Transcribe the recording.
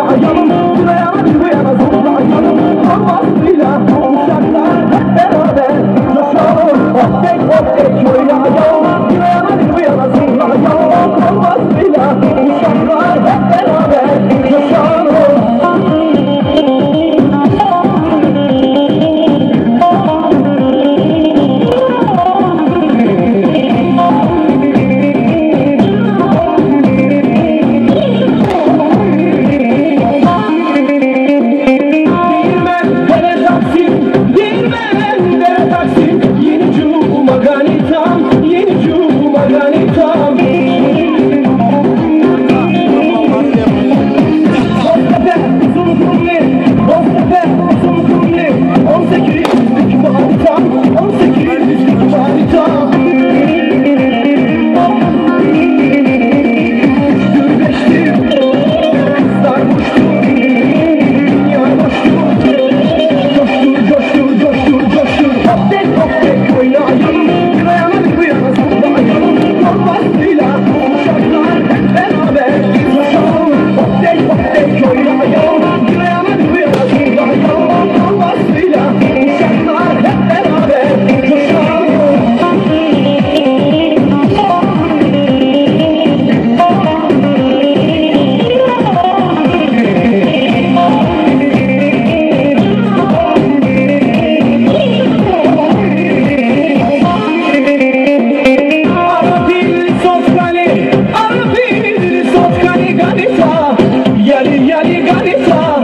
zorlayalım Buraya çıkmayana zorlayalım Olmazsıyla konuşanlar hep beraber Coşalım tek hop